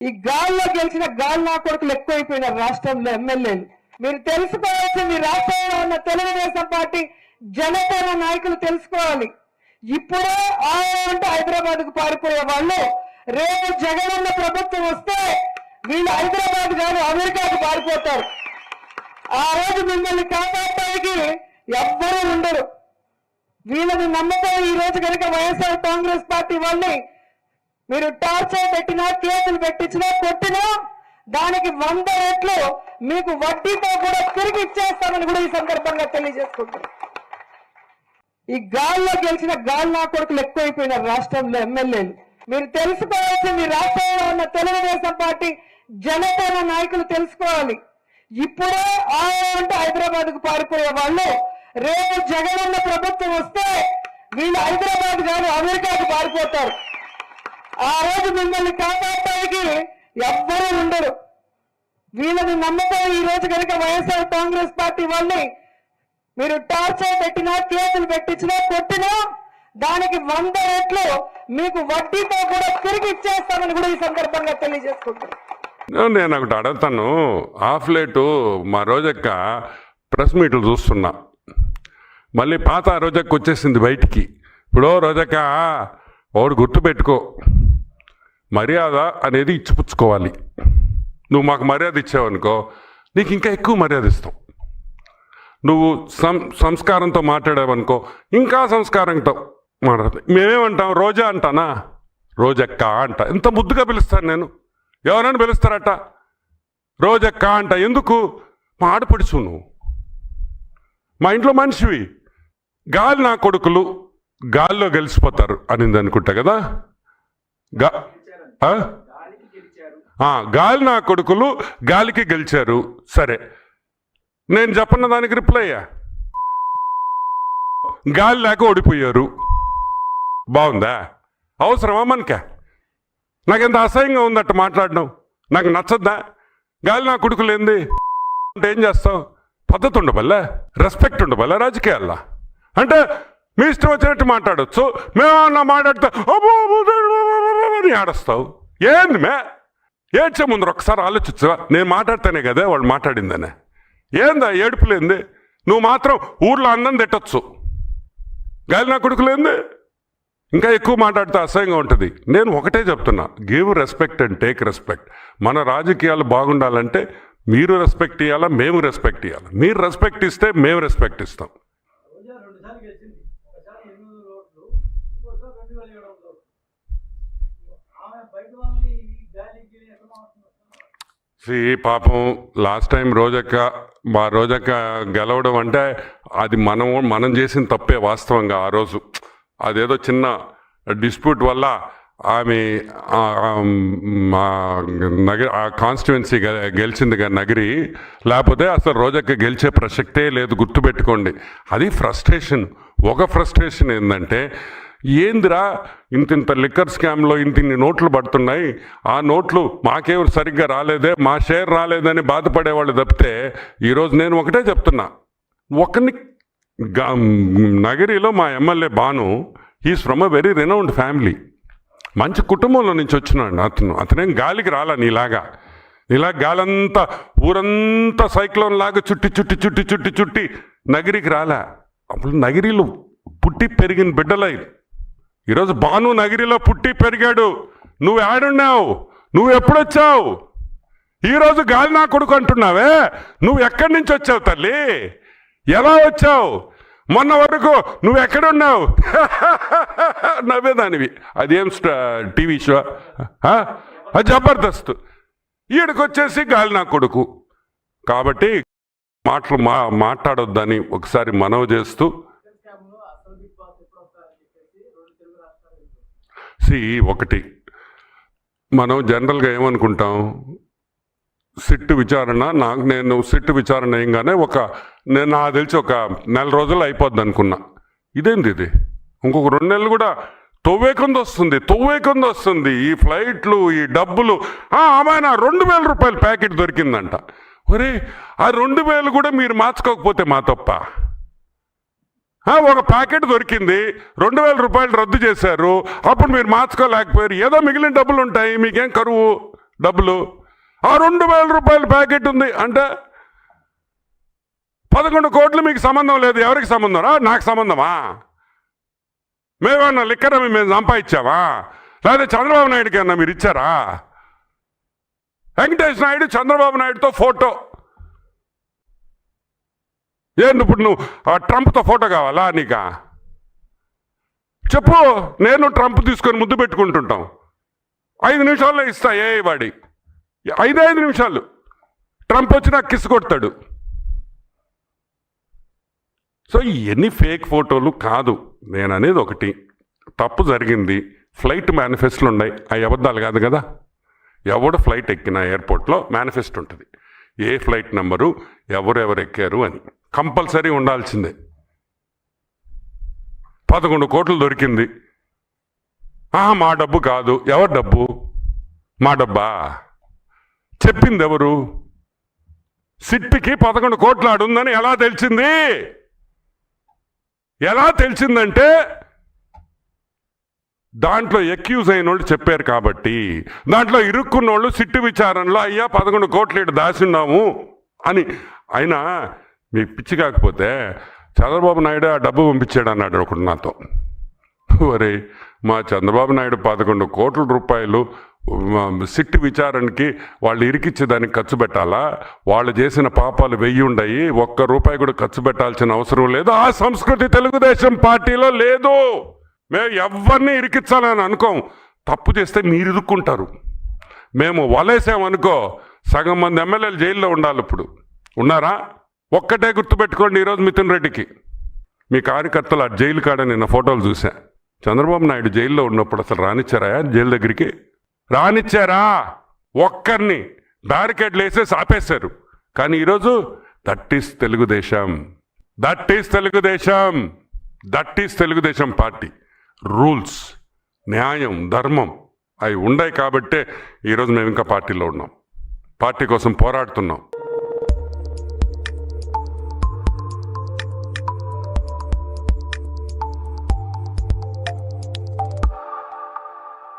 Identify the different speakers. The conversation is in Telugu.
Speaker 1: ఈ గాల్లో గెలిచిన గాలి నా కొడుకులు ఎక్కువైపోయినారు రాష్ట్రంలో ఎమ్మెల్యేలు. మీరు తెలుసుకోవాల్సింది రాష్ట్రంలో ఉన్న తెలుగుదేశం పార్టీ జనసేన నాయకులు తెలుసుకోవాలి. ఇప్పుడే ఆ అంటే హైదరాబాద్కు పారిపోయే వాళ్ళు రేపు జగనన్న ప్రభుత్వం వస్తే వీళ్ళు హైదరాబాద్ కాదు అమెరికాకు పారిపోతారు. ఆ రోజు మిమ్మల్ని కాపాడటానికి ఎవ్వరూ ఉండరు. వీళ్ళని నమ్మకం ఈ రోజు కనుక వైఎస్ఆర్ కాంగ్రెస్ పార్టీ వాళ్ళని మీరు టార్చర్ పెట్టినా కేసులు పెట్టించినా కొట్టినా దానికి వంద రెట్లు మీకు వడ్డీతో కూడా తిరిగి ఇచ్చేస్తామని కూడా ఈ సందర్భంగా తెలియజేసుకుంటున్నాను ఈ గాల్లో గెలిచిన గాలి నా కొడుకులు ఎక్కువైపోయినారు రాష్ట్రంలో ఎమ్మెల్యేలు. మీరు తెలుసుకోవాల్సింది రాష్ట్రంలో ఉన్న తెలుగుదేశం పార్టీ జనసేన నాయకులు తెలుసుకోవాలి. ఇప్పుడే ఆ అంటే హైదరాబాద్కు పారిపోయే వాళ్ళు రేపు జగనన్న ప్రభుత్వం వస్తే వీళ్ళు హైదరాబాద్ కాదు అమెరికాకు పారిపోతారు. ఆ రోజు మిమ్మల్ని కాపాడటానికి ఎవ్వరూ ఉండరు. వీళ్ళని నమ్మకం ఈ రోజు కనుక వైఎస్ఆర్ కాంగ్రెస్ పార్టీ వాళ్ళని మీరు టార్చర్ పెట్టినా కేసులు పెట్టించినా కొట్టినా దానికి వంద రెట్లు మీకు వడ్డీతో కూడా తిరిగి ఇచ్చేస్తామని కూడా ఈ సందర్భంగా తెలియజేసుకుంటున్నాను.
Speaker 2: నేను ఒకటి అడుగుతాను. హాఫ్ లేటు మా రోజక్క ప్రెస్ మీట్లు చూస్తున్నా. మళ్ళీ పాత రోజక్క వచ్చేసింది బయటికి. ఇప్పుడు రోజక్క ఒకటి గుర్తుపెట్టుకో మర్యాద అనేది ఇచ్చిపుచ్చుకోవాలి. నువ్వు మాకు మర్యాద ఇచ్చావనుకో నీకు ఇంకా ఎక్కువ మర్యాద ఇస్తాం. నువ్వు సం సంస్కారంతో మాట్లాడావనుకో ఇంకా సంస్కారంతో మాట్లాడతాం. మేమేమంటాం? రోజా అంటానా? రోజక్క అంట. ఎంత ముద్దుగా పిలుస్తాను నేను? ఎవరైనా పిలుస్తారట? రోజక్క అంట. ఎందుకు? మా ఆడపడుచు నువ్వు. మా ఇంట్లో మనిషివి. గాలి నా కొడుకులు గాల్లో గెలిచిపోతారు అనింది అనుకుంటా కదా? గా గాలి నా కొడుకులు గాలికి గెలిచారు. సరే. నేను చెప్పన్న దానికి రిప్లై అయ్యా. గాలి లేక ఓడిపోయారు. బాగుందా? అవసరమా మనకే? నాకెంత అసహ్యంగా ఉందట మాట్లాడడం నాకు నచ్చద్దా? గాలి నా కొడుకులు ఏంది? అంటే ఏం చేస్తావు? పద్ధతి ఉండబల్లే? రెస్పెక్ట్ ఉండబల్లా? రాజకీయాల్లో? అంటే మీ ఇష్టం వచ్చినట్టు మాట్లాడచ్చు. మేమన్నా మాట్లాడితే అబ్బో, ఆడస్తావు ఏంది మే? ఏడ్చే ముందు ఒకసారి ఆలోచించవా? నేను మాట్లాడితేనే కదా వాళ్ళు మాట్లాడిందనే. ఏందా ఏడుపులేంది నువ్వు మాత్రం ఊర్లో అన్నం తిట్టచ్చు. గాలి నా కొడుకులేంది ఇంకా ఎక్కువ మాట్లాడితే అసహ్యంగా ఉంటుంది. నేను ఒకటే చెప్తున్నా. Give respect and take respect. మన రాజకీయాలు బాగుండాలంటే మీరు రెస్పెక్ట్ ఇవ్వాలా మేము రెస్పెక్ట్ ఇవ్వాలి మీరు రెస్పెక్ట్ ఇస్తే మేము రెస్పెక్ట్ ఇస్తాం
Speaker 3: రోజా రెండు సార్లు గెలిచింది ఒకసారి ఎనిమిది వందల ఓట్లు ఇంకోసారి రెండు వేల ఏడు వందల ఓట్లు ఆమె బయట వాళ్ళని ఈ గాలి గీలి ఎక్కడ
Speaker 2: శ్రీ పాపం లాస్ట్ టైం రోజక్క మా రోజక్క గెలవడం అంటే అది మనం మనం చేసిన తప్పే వాస్తవంగా ఆ రోజు. అదేదో చిన్న డిస్ప్యూట్ వల్ల ఆమె ఆ, మా నగరి ఆ కాన్స్టిట్యువెన్సీ గెలిచింది నగరి. లేకపోతే అసలు రోజక్క గెలిచే ప్రసక్తే లేదు గుర్తుపెట్టుకోండి. అది ఫ్రస్ట్రేషన్. ఒక ఫ్రస్ట్రేషన్ ఏంటంటే ఏందిరా ఇంత ఇంత లిక్కర్ స్కామ్లో ఇంత ఇన్ని నోట్లు పడుతున్నాయి? ఆ నోట్లు మాకేవరు సరిగ్గా రాలేదే మా షేర్ రాలేదని బాధపడేవాళ్ళు తప్పితే ఈరోజు నేను ఒకటే చెప్తున్నా. ఒకరిని నగరిలో మా MLA Bhanu is from a very renowned family మంచి కుటుంబంలో నుంచి వచ్చినాడు అతను. అతనేం గాలికి రాలా నీలాగా. ఇలా గాలంతా ఊరంతా సైక్లోన్ లాగా చుట్టి చుట్టి చుట్టి చుట్టి చుట్టి నగిరికి రాలా. అప్పుడు నగిరిలో పుట్టి పెరిగిన బిడ్డలై ఈరోజు బాను నగిరిలో పుట్టి పెరిగాడు. నువ్వు ఆడున్నావు. నువ్వు ఎప్పుడొచ్చావు? ఈరోజు గాలి నా కొడుకు అంటున్నావే? నువ్వు ఎక్కడి నుంచి వచ్చావు తల్లి? ఎలా వచ్చావు? మొన్న వరకు నువ్వు ఎక్కడున్నావు? నవ్వేదానివి. అదేం టీవీ షో? అది జబర్దస్త్. ఈడికి వచ్చేసి గాలి నా కొడుకు. కాబట్టి మాటలు మా మాట్లాడొద్దని ఒకసారి మనవి చేస్తూ సి ఒకటి. మనం జనరల్గా ఏమనుకుంటాం? సిట్టు విచారణ నాకు నేను సిట్టు విచారణ ఏంగానే ఒక నేను నాకు తెలిసి ఒక నెల రోజులు అయిపోద్ది అనుకున్నా. ఇదేంది ఇది? ఇంకొక రెండు నెలలు కూడా తొవ్వేకుంది వస్తుంది తొవ్వేకుంది వస్తుంది. ఈ ఫ్లైట్లు ఈ డబ్బులు ఆమెన రెండు వేల రూపాయల ప్యాకెట్ దొరికిందంట. ఒరే ఆ రెండు వేలు కూడా మీరు మార్చుకోకపోతే మా తప్ప. ఒక ప్యాకెట్ దొరికింది. రెండు వేల రూపాయలు రద్దు చేశారు. అప్పుడు మీరు మార్చుకోలేకపోయారు. ఏదో మిగిలిన డబ్బులు ఉంటాయి. మీకేం కరువు డబ్బులు? ఆ రెండు వేల రూపాయల ప్యాకెట్ ఉంది. అంటే పదకొండు కోట్లు మీకు సంబంధం లేదు. ఎవరికి సంబంధం? రా నాకు సంబంధమా? మేమన్నా లిక్కర మేము సంపాదించావా లేదా చంద్రబాబు నాయుడుకి అన్నా మీరు ఇచ్చారా? వెంకటేష్ నాయుడు చంద్రబాబు నాయుడుతో ఫోటో. ఏంటి ఇప్పుడు నువ్వు? ఆ ట్రంప్తో ఫోటో కావాలా నీకా? చెప్పు నేను ట్రంప్ తీసుకొని ముద్దు పెట్టుకుంటుంటాం. ఐదు నిమిషాల్లో ఇస్తా ఏ వాడి. ఐదు ఐదు నిమిషాలు. ట్రంప్ వచ్చి నాకు కిస్ కొడతాడు. సో ఇవన్నీ ఫేక్ ఫోటోలు కాదు. నేను అనేది ఒకటి. తప్పు జరిగింది. ఫ్లైట్ మేనిఫెస్టోలు ఉన్నాయి. అవి అబద్ధాలు కాదు కదా? ఎవడు ఫ్లైట్ ఎక్కిన ఎయిర్పోర్ట్లో మేనిఫెస్టో ఉంటుంది. ఏ ఫ్లైట్ నెంబరు ఎవరెవరు ఎక్కారు అని. కంపల్సరీ ఉండాల్సిందే. పదకొండు కోట్లు దొరికింది. ఆహా మా డబ్బు కాదు. ఎవరి డబ్బు? మా డబ్బా? చెప్పింది ఎవరు సిట్టికి పదకొండు కోట్లు ఆడుందని ఎలా తెలిసింది? ఎలా తెలిసిందంటే దాంట్లో ఎక్యూజ్ అయిన వాళ్ళు చెప్పారు కాబట్టి దాంట్లో ఇరుక్కున్న వాళ్ళు సిట్టు విచారణలో అయ్యా పదకొండు కోట్లు ఇటు దాచున్నాము అని. అయినా మీ పిచ్చి కాకపోతే చంద్రబాబు నాయుడు ఆ డబ్బు పంపించాడు అన్నాడు ఒకడు నాతో. ఒరే మా చంద్రబాబు నాయుడు పదకొండు కోట్ల రూపాయలు సిట్టు విచారణకి వాళ్ళు ఇరికిచ్చేదానికి ఖర్చు పెట్టాలా? వాళ్ళు చేసిన పాపాలు వెయ్యి ఉండయి ఒక్క రూపాయి కూడా ఖర్చు పెట్టాల్సిన అవసరం లేదు. ఆ సంస్కృతి తెలుగుదేశం పార్టీలో లేదు. మేము ఎవరిని ఇరికించాలని అనుకోం. తప్పు చేస్తే మీరు ఇరుక్కుంటారు. మేము వలేసామనుకో సగం మంది ఎమ్మెల్యేలు జైల్లో ఉండాలి ఇప్పుడు. ఉన్నారా? ఒక్కటే గుర్తుపెట్టుకోండి ఈరోజు మిథున్ రెడ్డికి. మీ కార్యకర్తలు ఆ జైలు కాడ నిన్న ఫోటోలు చూసా చంద్రబాబు నాయుడు జైల్లో ఉన్నప్పుడు అసలు రానిచ్చారా జైలు దగ్గరికి? రానిచ్చారా? ఒక్కరిని బ్యారికేడ్లు వేసేసి ఆపేశారు. కానీ ఈరోజు that is Telugu Desam. That is Telugu Desam. That is Telugu Desam party. Rules న్యాయం ధర్మం అవి ఉన్నాయి కాబట్టే ఈరోజు మేము ఇంకా పార్టీలో ఉన్నాం. పార్టీ కోసం పోరాడుతున్నాం.